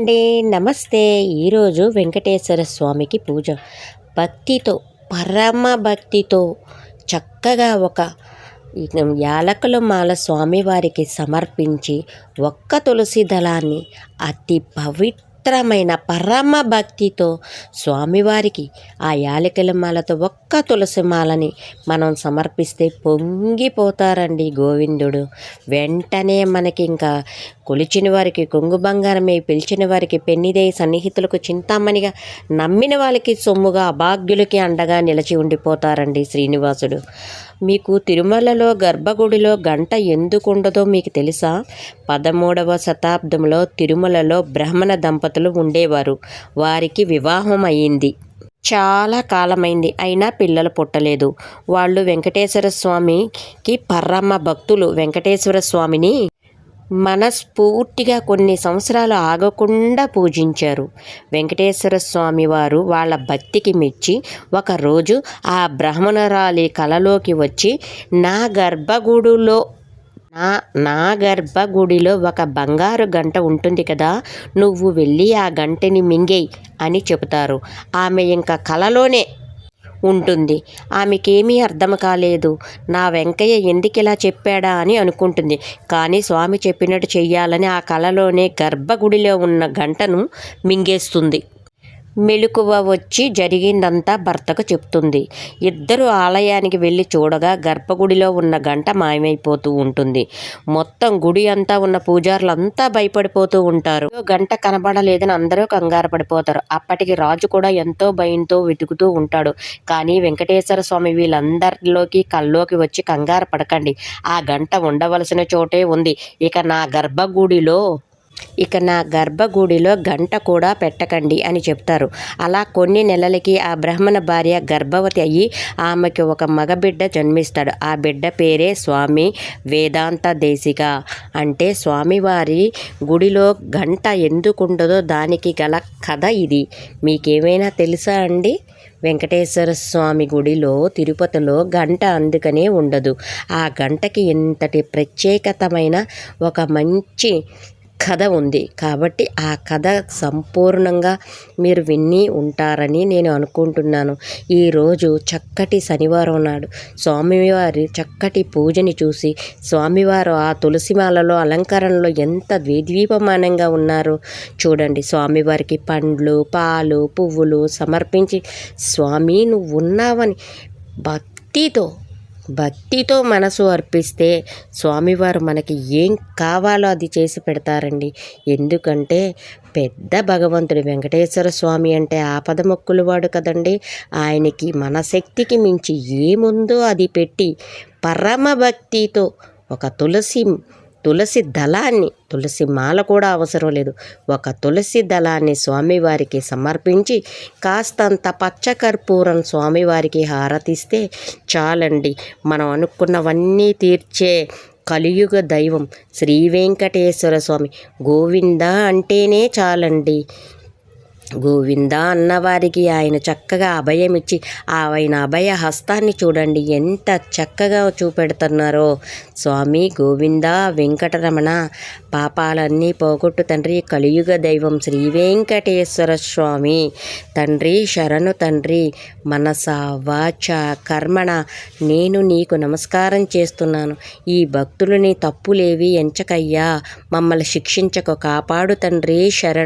అండి. నమస్తే. ఈరోజు వెంకటేశ్వర స్వామికి పూజ. భక్తితో పరమ భక్తితో చక్కగా ఒక యాలకుల మాల స్వామివారికి సమర్పించి ఒక్క తులసి దళాన్ని అతి పవిత్ర పవిత్రమైన పరమ భక్తితో స్వామివారికి ఆ యాలకుల మాలతో ఒక్క తులసి మాలని మనం సమర్పిస్తే పొంగిపోతారండి గోవిందుడు. వెంటనే మనకి ఇంకా కొలిచిన వారికి కొంగు బంగారమే పిలిచిన వారికి పెన్నిదే సన్నిహితులకు చింతామణిగా నమ్మిన వాళ్ళకి సొమ్ముగా అభాగ్యులకి అండగా నిలిచి ఉండిపోతారండి శ్రీనివాసుడు. మీకు తిరుమలలో గర్భగుడిలో గంట ఎందుకు ఉండదో మీకు తెలుసా? పదమూడవ శతాబ్దంలో తిరుమలలో బ్రాహ్మణ దంపతులు ఉండేవారు. వారికి వివాహం అయింది. చాలా కాలమైంది. అయినా పిల్లలు పుట్టలేదు. వాళ్ళు వెంకటేశ్వర స్వామికి పర్రమ్మ భక్తులు. వెంకటేశ్వర స్వామిని మనస్ఫూర్తిగా కొన్ని సంవత్సరాలు ఆగకుండా పూజించారు. వెంకటేశ్వర స్వామి వారు వాళ్ళ భక్తికి మెచ్చి ఒకరోజు ఆ బ్రాహ్మణరాలి కలలోకి వచ్చి నా గర్భగుడిలో నా నా గర్భగుడిలో ఒక బంగారు గంట ఉంటుంది కదా నువ్వు వెళ్ళి ఆ గంటని మింగేయి అని చెబుతారు. ఆమె ఇంకా కలలోనే ఉంటుంది. ఆమెకేమీ అర్థం కాలేదు. నా వెంకయ్య ఎందుకిలా చెప్పాడా అని అనుకుంటుంది. కానీ స్వామి చెప్పినట్టు చెయ్యాలని ఆ కళలోనే గర్భగుడిలో ఉన్న గంటను మింగేస్తుంది. మెలకువ వచ్చి జరిగిందంతా భర్తకు చెప్తుంది. ఇద్దరు ఆలయానికి వెళ్ళి చూడగా గర్భగుడిలో ఉన్న గంట మాయమైపోతూ ఉంటుంది. మొత్తం గుడి అంతా ఉన్న పూజారులు అంతా భయపడిపోతూ ఉంటారు. గంట కనబడలేదని అందరూ కంగారు పడిపోతారు. అప్పటికి రాజు కూడా ఎంతో భయంతో వెతుకుతూ ఉంటాడు. కానీ వెంకటేశ్వర స్వామి వీళ్ళందరిలోకి కల్లోకి వచ్చి కంగారు పడకండి. ఆ గంట ఉండవలసిన చోటే ఉంది. ఇక నా గర్భగుడిలో ఇక నా గర్భగుడిలో గంట కూడా పెట్టకండి అని చెప్తారు. అలా కొన్ని నెలలకి ఆ బ్రాహ్మణ భార్య గర్భవతి అయ్యి ఆమెకి ఒక మగబిడ్డ జన్మిస్తాడు. ఆ బిడ్డ పేరే స్వామి వేదాంత దేశిక. అంటే స్వామివారి గుడిలో గంట ఎందుకు ఉండదో దానికి గల కథ ఇది. మీకేమైనా తెలుసా అండి? వెంకటేశ్వర స్వామి గుడిలో తిరుపతిలో గంట అందుకనే ఉండదు. ఆ గంటకి ఇంతటి ప్రత్యేకతమైన ఒక మంచి కథ ఉంది. కాబట్టి ఆ కథ సంపూర్ణంగా మీరు విని ఉంటారని నేను అనుకుంటున్నాను. ఈరోజు చక్కటి శనివారం నాడు స్వామివారి చక్కటి పూజని చూసి స్వామివారు ఆ తులసిమాలలో అలంకరణలో ఎంత ద్విద్వీపమానంగా ఉన్నారో చూడండి. స్వామివారికి పండ్లు పాలు పువ్వులు సమర్పించి స్వామి నువ్వు ఉన్నావని భక్తితో భక్తితో మనసు అర్పిస్తే స్వామివారు మనకి ఏం కావాలో అది చేసి పెడతారండి. ఎందుకంటే పెద్ద భగవంతుడు వెంకటేశ్వర స్వామి అంటే ఆపద మొక్కులు వాడు కదండి. ఆయనకి మన శక్తికి మించి ఏముందో అది పెట్టి పరమ భక్తితో ఒక తులసి తులసి దళాన్ని తులసి మాల కూడా అవసరం లేదు. ఒక తులసి దళాన్ని స్వామివారికి సమర్పించి కాస్తంత పచ్చకర్పూరం స్వామివారికి హారతిస్తే చాలండి. మనం అనుకున్నవన్నీ తీర్చే కలియుగ దైవం శ్రీ వెంకటేశ్వర స్వామి. గోవింద అంటేనే చాలండి. గోవింద అన్నవారికి ఆయన చక్కగా అభయమిచ్చి ఆయన అభయ హస్తాన్ని చూడండి ఎంత చక్కగా చూపెడుతున్నారో. స్వామి గోవింద వెంకటరమణ పాపాలన్నీ పోగొట్టు తండ్రి కలియుగ దైవం శ్రీ వెంకటేశ్వర స్వామి. తండ్రి శరణు తండ్రి మనస వాచ కర్మణ నేను నీకు నమస్కారం చేస్తున్నాను. ఈ భక్తులని తప్పులేవి ఎంచకయ్యా. మమ్మల్ని శిక్షించక కాపాడు తండ్రి శరణు.